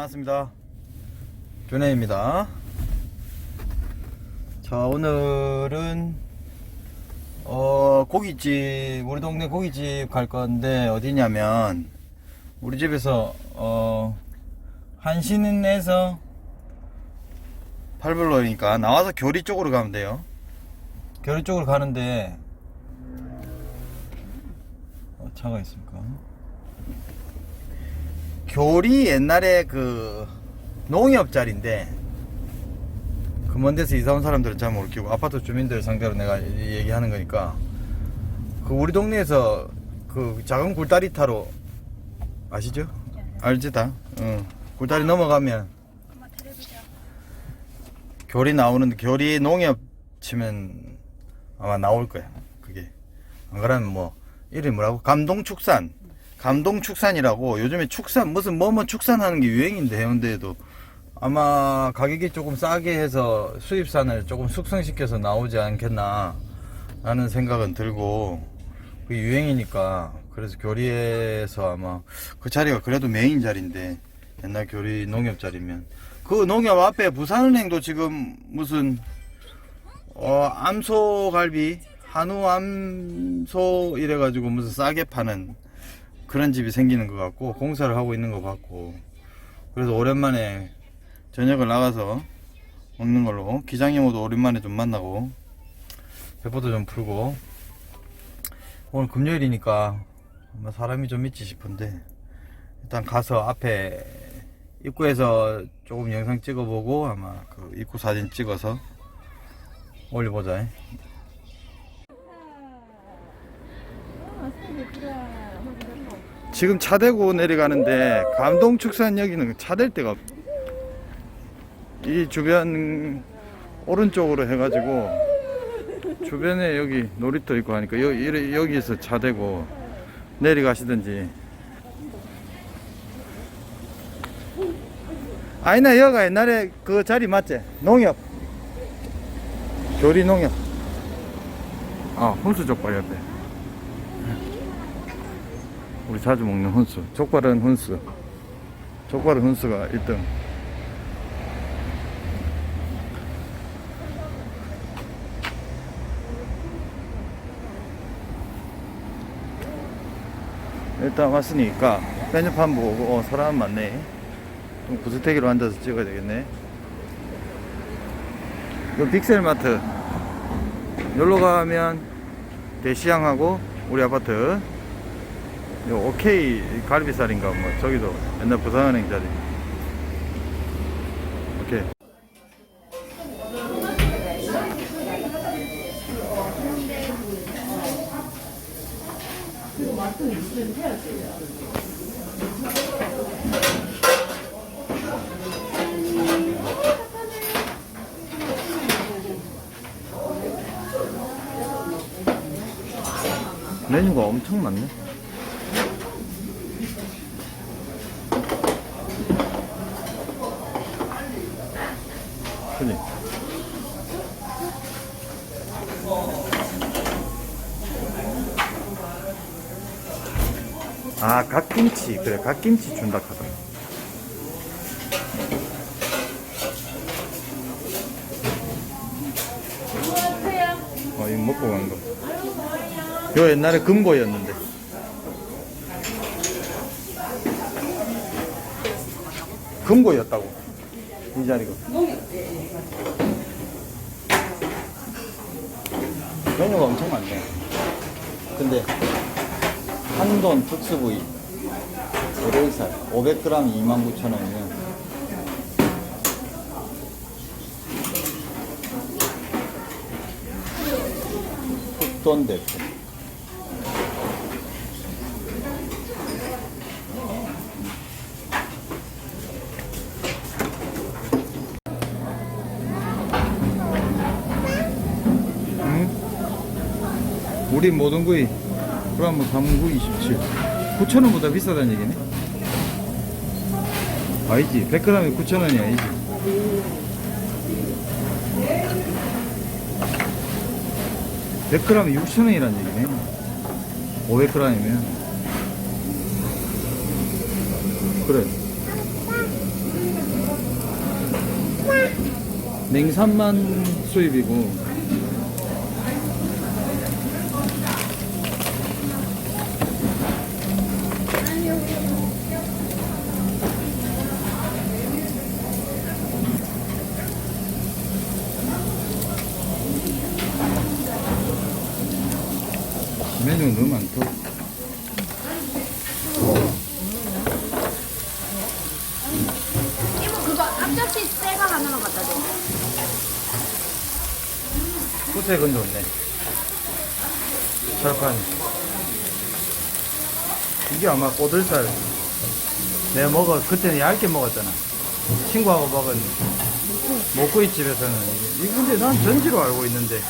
반갑습니다. 교내입니다. 자, 오늘은, 어, 고깃집, 우리 동네 고깃집 갈 건데, 어디냐면, 우리 집에서, 어, 한신에서 8불로니까 나와서 교리 쪽으로 가면 돼요. 교리 쪽으로 가는데, 어, 차가 있습니까? 교리 옛날에 그 농협 자리인데 그먼 데서 이사 온 사람들은 잘 모르겠고 아파트 주민들 상대로 내가 이- 얘기하는 거니까 그 우리 동네에서 그 작은 굴다리 타로 아시죠? 알지 다? 응. 굴다리 넘어가면 교리 나오는데 교리 농협 치면 아마 나올 거야 그게 안 그러면 뭐 이름이 뭐라고? 감동축산 감동축산이라고 요즘에 축산 무슨 뭐뭐 축산하는 게 유행인데 해운대에도. 아마 가격이 조금 싸게 해서 수입산을 조금 숙성시켜서 나오지 않겠나 라는 생각은 들고 그 유행이니까 그래서 교리에서 아마 그 자리가 그래도 메인 자리인데 옛날 교리 농협 자리면. 그 농협 앞에 부산은행도 지금 무슨 어 암소갈비 한우 암소 이래가지고 무슨 싸게 파는 그런 집이 생기는 것 같고 공사를 하고 있는 것 같고. 그래서 오랜만에 저녁을 나가서 먹는 걸로 기장 이모도 오랜만에 좀 만나고 배포도 좀 풀고. 오늘 금요일이니까 아마 사람이 좀 있지 싶은데 일단 가서 앞에 입구에서 조금 영상 찍어보고 아마 그 입구 사진 찍어서 올려보자 지금 차 대고 내려가는데 감동축산역에는 차 댈 데가 없. 이 주변 오른쪽으로 해가지고 주변에 여기 놀이터 있고 하니까 여, 기 여기서 차 대고 내려가시든지 아니나 여가 옛날에 그 자리 맞지? 농협 교리 농협 아 혼수 족발 옆에 우리 자주 먹는 훈수. 족발은 훈수. 족발은 훈수가 1등. 일단 왔으니까 메뉴판 보고 어, 사람 많네. 좀 구스테기로 앉아서 찍어야 되겠네. 요 빅셀마트. 여기로 가면 대시양하고 우리 아파트 요 오케이. 갈비살인가 뭐 저기도 옛날 부산은행 자리. 오케이. 메뉴가 엄청 많네 그지? 아, 갓김치. 그래, 갓김치 준다 하더라. 어, 이거 먹고 간 거. 요 옛날에 금고였는데. 금고였다고. 이 자리가. 메뉴가 엄청 많네. 근데 한돈 특수부위 월요일살 500g 29,000원이면 흑돈 대포. 우리 모든 구이. 그럼 뭐 3구 27 9,000원보다 비싸다는 얘기네. 아니지. 100g에 9,000원이 아니지 백 g 에 6,000원이라는 얘기네. 500g이면. 그래. 냉삼만 수입이고 너무 많다. 이모 그거 앞접시 새거 하나만 갖다 줘. 후색은 좋네. 철판. 이게 아마 꼬들살. 내가 먹어, 그때는 얇게 먹었잖아. 친구하고 먹은 목구이 집에서는. 이게. 이거 근데 난 전지로 알고 있는데.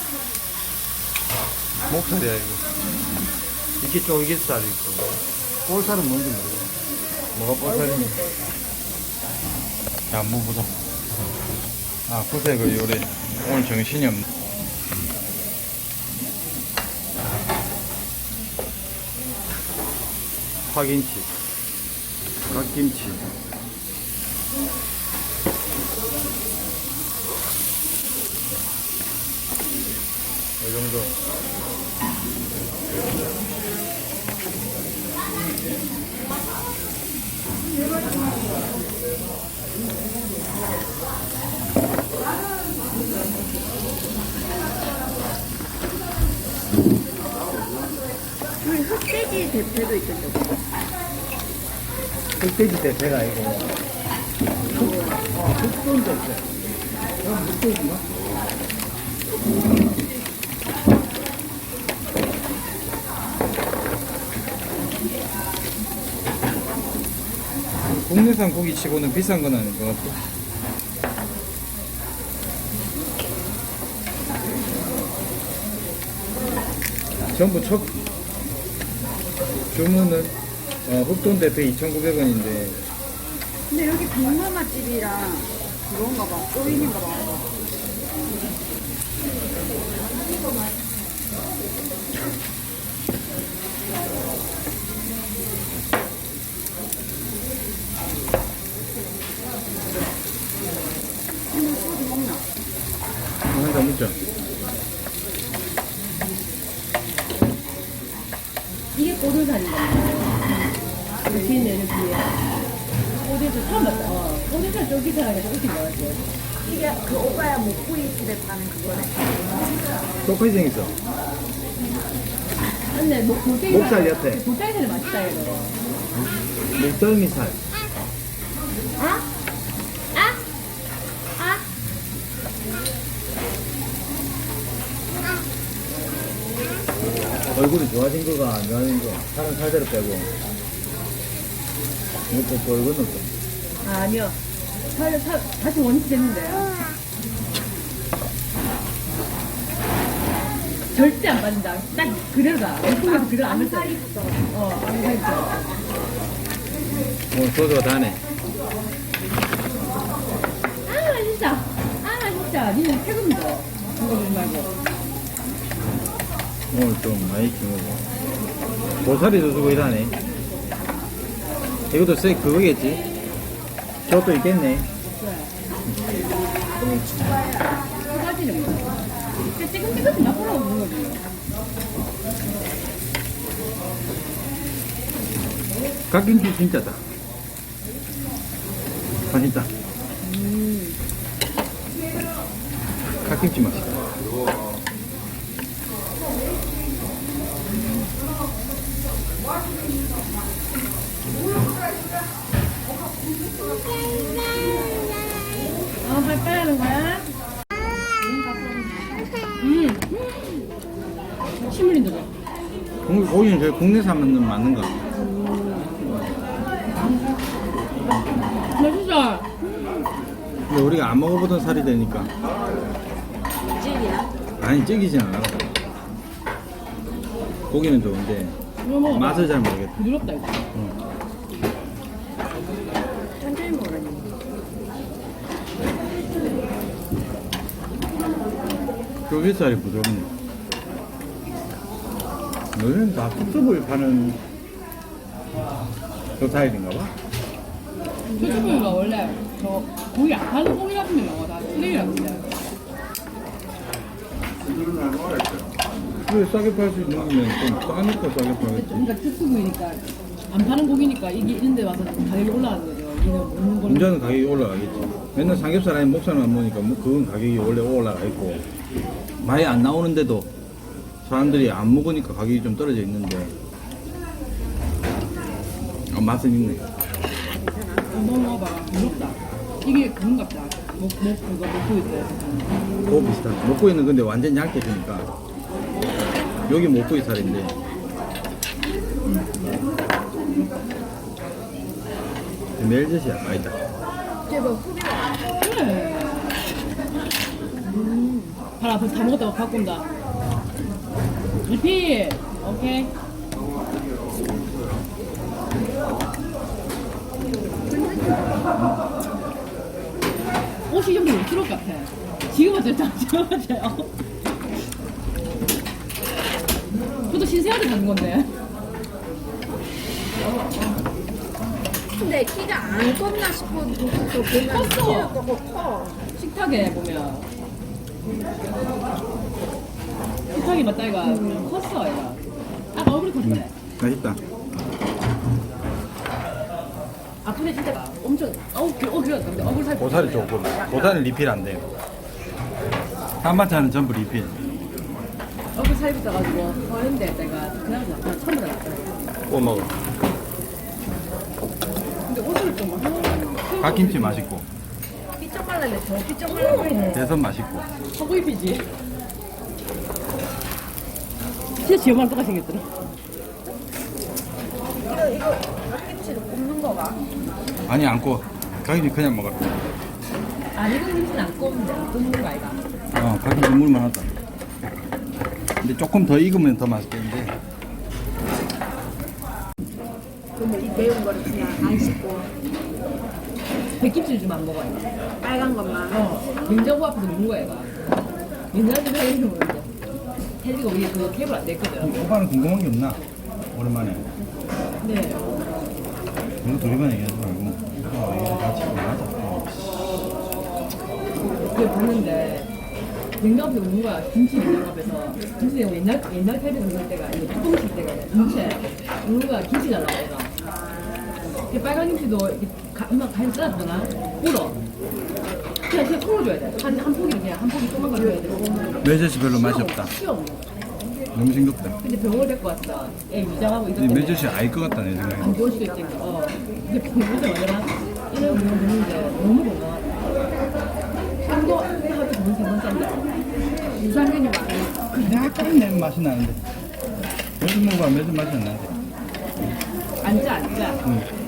목살이야, 이거. 이렇게 쫄깃살 있고. 볼살은 뭔지 모르겠어. 뭐가 볼살인지. 야, 뭐 보자. 아, 후색을 요래. 오늘 정신이 없네. 파김치, 갓김치. 이 정도. 흑돼지 대패도 있던데. 흑돼지 대패가 아니고 흑돈 대패 그럼 흑돼지인가? 국내산 고기 치고는 비싼 건 아닌 것 같아 전부 첫 주문은 어, 흑돈 대패 2,900원인데 근데 여기 동네 맛집이랑 그런가 봐. 꼬인인가 봐. 이모 소주 먹 이게 꼬들살인가? 이렇게 있네, 이렇게. 꼬들살 처음 봤다. 어. 꼬들살 쫄깃하게 이렇게 나왔지. 이게 그 오빠야 목구이 집에 파는 그거네. 똑같이 생겼어. 근데 목, 목살이 목살 옆에. 목살살이 맛있다, 이거. 목덜미살. 아? 아? 얼굴이 좋아진 거가 안 좋아진 거. 살은 살대로 빼고. 이것도 또 얼굴은 또. 아니요. 살, 살, 다시 원위치 됐는데. 절대 안 빠진다. 딱 그대로다. 얼굴에서 그대로 안 했어. 어, 안 했어. 오늘 소주가 다네. 아, 맛있다. 아, 맛있다. 니는 태국도 이거 보지 말고. 오늘 좀 많이 키우고. 보살이도 주고 이러네. 이것도 쎄 그거겠지? 저것도 있겠네. 갓김치 진짜다. 맛있다. 갓김치 맛있다. 어, 가까이 하는 거야? 음. 침 흘린다, 너. 고- 고기는 저희 국내산은 맞는 거. 맛있어. 근데 우리가 안 먹어보던 살이 되니까. 찐이야? 아니, 찌기진 않아. 고기는 좋은데, 이거 먹어. 맛을 잘 모르겠다. 부드럽다, 이거. 천천히 먹으라니. 쫄깃살이 부드럽네. 너는 다 특수부위 파는 그 스타일인가 봐? 유튜브가 원래 저 고기 안 파는 고기 같은 거다 쓰레기라고 그래. 왜 싸게 팔 수 있는 거면 좀 싸니까 싸게 팔겠지. 그러니까 특수부위니까 안 파는 고기니까 이게 이런 데 와서 가격이 올라가는 거죠. 이거 먹는 거는 공자는 가격이 올라가겠지. 맨날 삼겹살 아니 목살만 안 먹으니까 뭐 그건 가격이 원래 올라가 있고 많이 안 나오는데도 사람들이 안 먹으니까 가격이 좀 떨어져 있는데 어, 맛은 있네. 한번 먹어봐. 부럽다. 이게 그런가 보다. 먹, 먹, 그거 먹고 있어요. 그거 비슷한. 먹고 있는 근데 완전 얇게 주니까 여기 먹고 이 살인데 멜젓이야 아니다. 그래. 음. 봐라, 다 먹었다고 갖고 온다. 리필! 오케이. 옷이 여기 왜 트럭 같아? 지금 어쩔 때 지금 어쩔 그것도 신세한테 가는 건데. 근데 키가 안 컸나 보면 컸어. 키가 커. 식탁에 보면. 식탁이 맞다, 이거. 컸어, 이거. 아, 얼굴이 컸네. 맛있다. 아프네 진짜 엄청 어우 그, 어 그래 근데 얼굴 살 고사리 조금. 고사리 리필 안 돼요. 한반찬은 전부 리필. 얼굴 살이 붙어가지고 어린데 내가 그냥 그냥 처음에 나왔잖아 구워 먹어. 근데 옷을 좀 하고 갓김치 맛있고 삐쩍 말랐네. 저 삐쩍 말랐네. 대선 맛있고. 하고 입히지 진짜 지엄마랑 똑같이 생겼더라 이거 이거 갓김치로 굽는 거 봐. 아니 안 구워. 갓김치 그냥 먹어. 아 이건 김치는 안 꼽는데 안 꼽는 거 아이가 어, 갓김치 물만 하다. 근데 조금 더 익으면 더 맛있겠는데. 그러면 이 매운 거를 그냥 안 씻고 백김치를 좀 안 먹어 이거 빨간 것만. 어 냉장고 앞에서 먹는 거야 이거 옛날에 내가 이렇게 먹는데 텔리가 위에 그 케이블 안 됐거든 오빠는 궁금한 게 없나? 오랜만에. 네 이거 둘이만 얘기하지 말고. 어, 이거 같이 하자. 그걸 봤는데 냉장고 앞에 먹는 거야 김치 냉장고 앞에서 김치 냉장고 옛날 옛날 텔레비 먹을 때가 이거 뚜껑 칠 때가 김치 먹는 거야 김치 달라고 해서 이 빨간 김치도 이렇게 가, 엄마 간 잘랐잖아 불어 그냥 그냥 통으로 줘야 돼 한 한 포기 그냥 한 포기 조금만 줘야 돼 멜젓이 별로 맛이 없다. 시험 너무 싱겁다. 근데 병원을 데리고 왔어 애 위장하고 이 때문에 멜젓이 아닐 것 같다 내안 생각에. 좋을 수도 있지 어 근데 병원에 와라 이런 병원 먹는데 너무 건강하다 한도 하고 좋은 생선 싼데 유산균이 많아. 약간 내 맛이 나는데. 멜젓 먹어봐 멜젓 맛이 안 나는데. 앉아 앉아 응.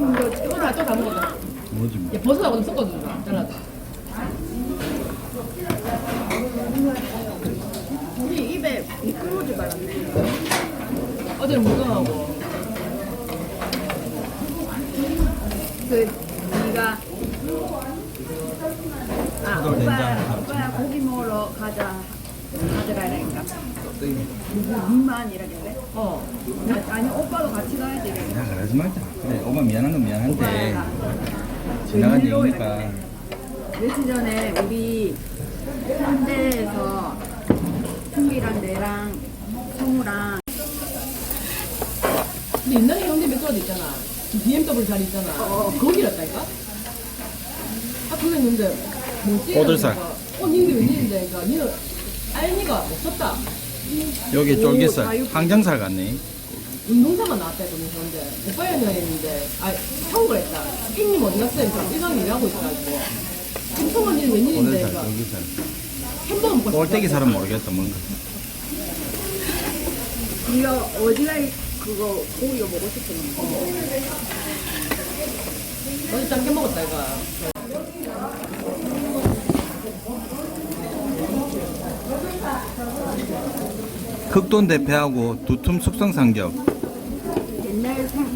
그럼 이거 이거 다또다 먹었다 뭐지 뭐. 얘 버섯하고 좀 섞어주자 잘라서 우리 입에 미끄러지 말았네. 어제는 무성하고 그 네가 아 그걸 오빠 된장. 오빠야 고기 먹으러 가자 가져가야니까 니만 이러길래 어 아니 오빠도 같이 가야 되겠네. 야 그러지 말자. 그래 오빠 미안한 건 미안한데 지나간 얘기니까. 며칠 전에 우리 현대에서 승기랑 내랑 성우랑. 근데 옛날에 형제 맥주도 있잖아. 그 BMW 자리 있잖아. 어. 거기랬다니까? 아 그게 있는데 뭐지? 어 니네 웬일인데 그러니까 니는 알니가 못 썼다. 여기 오, 쫄깃살, 항정살 같네. 운동사만 나왔다 그러면서 오빠야 여행인데. 아형 그랬다. 핑님 어디 갔어요? 그러니까 일상 일하고 있어가지고 김성원 니는 웬일인데 꼬들살, 그러니까 쫄깃살. 햄버거 먹고 꼴떼기 살은 모르겠다 뭔가. 네가 어디가 이- 그거 고기가 먹고 싶었는데 어제 짱게 먹었다 이거 극돈 대패하고 두툼 숙성 삼겹. 옛날 생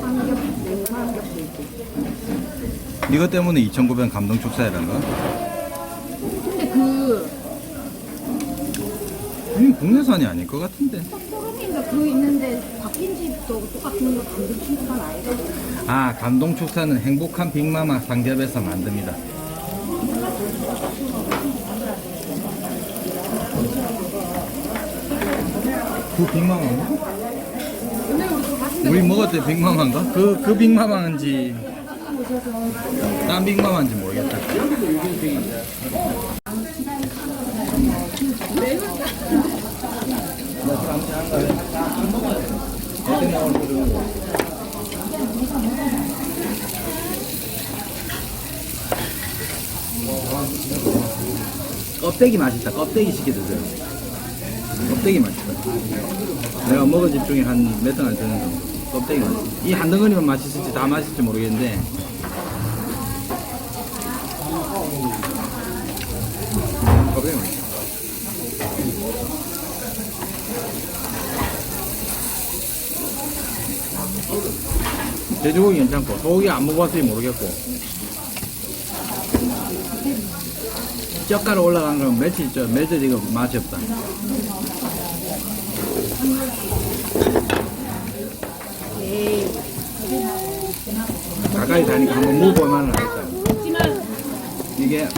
삼겹 냉삼겹도 있고 이것 때문에 2,900 감동 축사라는 거. 근데 그 이건 국내산이 아닐 것 같은데. 소름인가 그거 있는데 바뀐 집도 똑같은 거 감정 충분한 아이가 아, 감동 축사는 행복한 빅마마 상겹에서 만듭니다. 그 빅마마인가? 우리 먹었던 빅마마인가? 그, 그 빅마마인지, 딴 빅마마인지 모르겠다. 껍데기 맛있다. 껍데기 시켜 드세요. 껍데기 맛있다. 내가 먹은 집 중에 한몇등안 되는 정도. 껍데기 맛있다. 이 한 덩어리만 맛있을지 다 맛있을지 모르겠는데. 맛있다. 돼지고기 괜찮고 소고기 안 먹어봤으니 모르겠고 젓가락 올라간 건 며칠 저 며칠 이거 맛이 없다. 가까이 다니까 한번 먹어보면 알겠다. 이게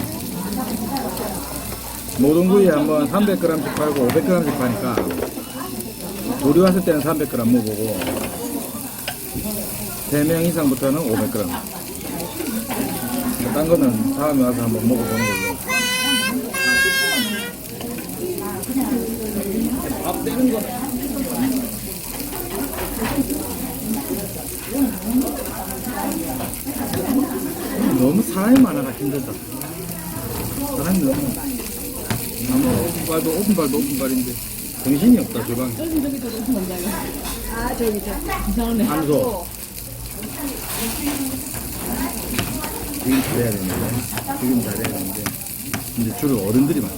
모든 부위에 한번 300g씩 팔고 500g씩 파니까 둘이 왔을 때는 300g 먹어보고 3명 이상부터는 500g. 딴 거는 다음에 와서 한번 먹어보는 걸로. 밥 떼는 거. 너무 사람이 많아가 힘들다. 사람이 너무. 오픈발도 오픈발도 오픈발인데 정신이 없다 주방에. 저기 저기 저기 많다 이거. 아 저기 저 이상하네. 암소. 지금 잘해야 되는데. 지금 잘해야 되는데. 근데 주로 어른들이 많아.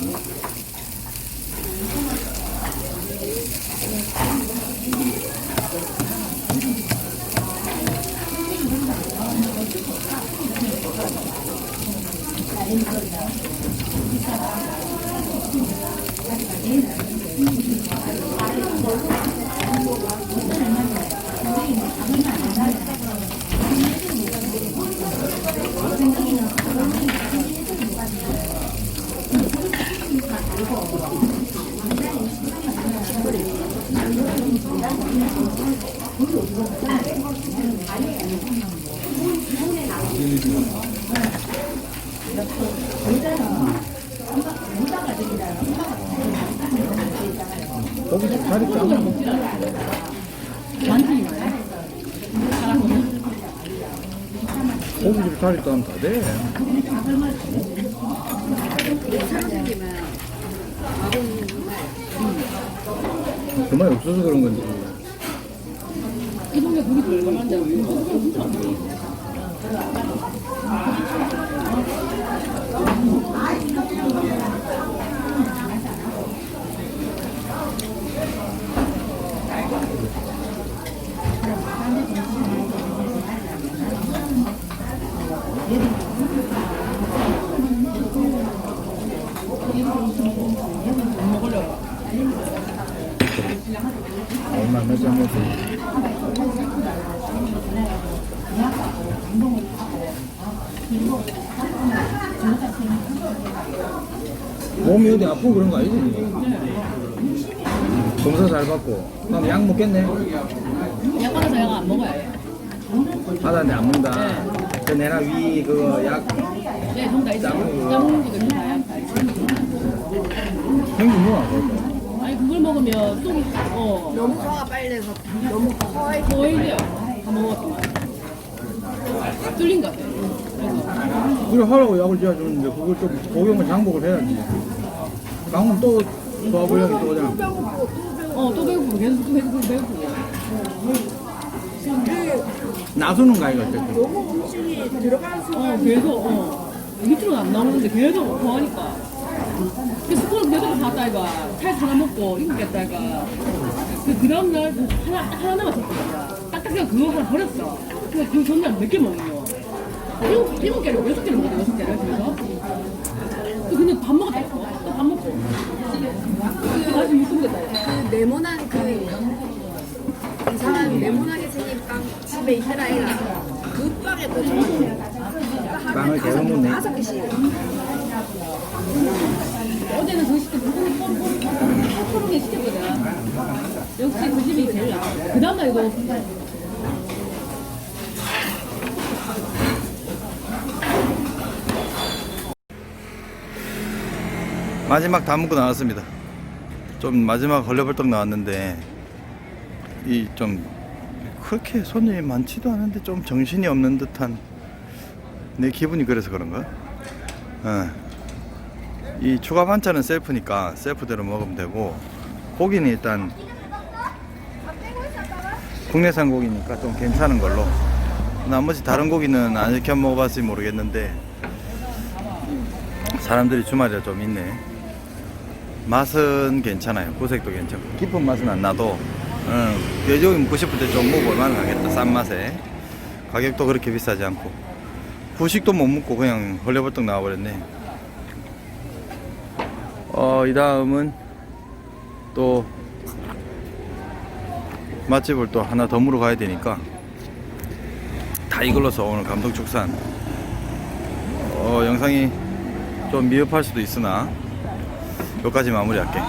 거 기 자리 짜면 다 돼. 그만 없어서 그런 건지. 먹고. 몸이 어디 아프고 그런 거 아니지? 검사 잘 받고. 그럼 약 먹겠네? 약 받아서 약 안 먹어요. 받았는데 안 먹는다. 그 내나 위 그거 약 네, 전부 다 있어요. 짬뽕 이거 다 약. 생긴 거안 먹을까? 아니 그걸 먹으면 속이 어 너무 화가 빨리 내서 너무 거의요. 다 먹었더만. 뚫린 것 같아요. 그래서 그래 하라고 약을 지어주는데 그걸 좀 복용을 장복을 해야지. 강은 또 소화불량이 또 오잖아. 어, 또 배고프고 계속 또 배고프고 배고프고. 나서는 가 이거 어쨌든. 너무 음식이 들어가는 순간 어, 계속 어. 밑으로는 안 나오는데 계속 더하니까. 그 스코어 계속 봤다 이거. 살 하나 먹고 이겼겠다 이거. 그, 그 다음날 그 하나, 딱 하나 남았었거든요. 딱딱해서 그거 하나 버렸어. 근데 그 전날 몇 개 먹는요? 일곱, 일곱 개를, 여섯 개를 먹었어, 여섯 개를. 그래서. 그 근데 밥 먹었다 했어. 또밥 먹고. 그 다시 유튜브 모르겠다. 그 네모난 그 이상한 네모나게 생긴 빵 집에 있더라 애가 그 빵에 또 좋아해 빵을 계속 먹네. 다섯 개씩 어제는 그 시켜 무슨 뽀뽀뽀뽀게 시켰거든. 역시 그 집이 제일 나아. 그 다음날 이거 마지막 다 먹고 나왔습니다. 좀 마지막 헐레벌떡 나왔는데 이 좀 그렇게 손님이 많지도 않은데 좀 정신이 없는 듯한 내 기분이 그래서 그런가? 어. 이 추가 반찬은 셀프니까 셀프대로 먹으면 되고 고기는 일단 국내산 고기니까 좀 괜찮은 걸로 나머지 다른 고기는 안 시켜 먹어봤으니 모르겠는데 사람들이 주말에 좀 있네. 맛은 괜찮아요. 구색도 괜찮고 깊은 맛은 안 나도 응, 돼지고기 먹고 싶을 때 좀 먹어볼만 하겠다. 싼 맛에 가격도 그렇게 비싸지 않고 후식도 못 먹고 그냥 헐레벌떡 나와버렸네. 어, 이 다음은 또 맛집을 또 하나 더 물어 가야 되니까 다 이걸로서 오늘 감동축산 어, 영상이 좀 미흡할 수도 있으나 여기까지 마무리할게.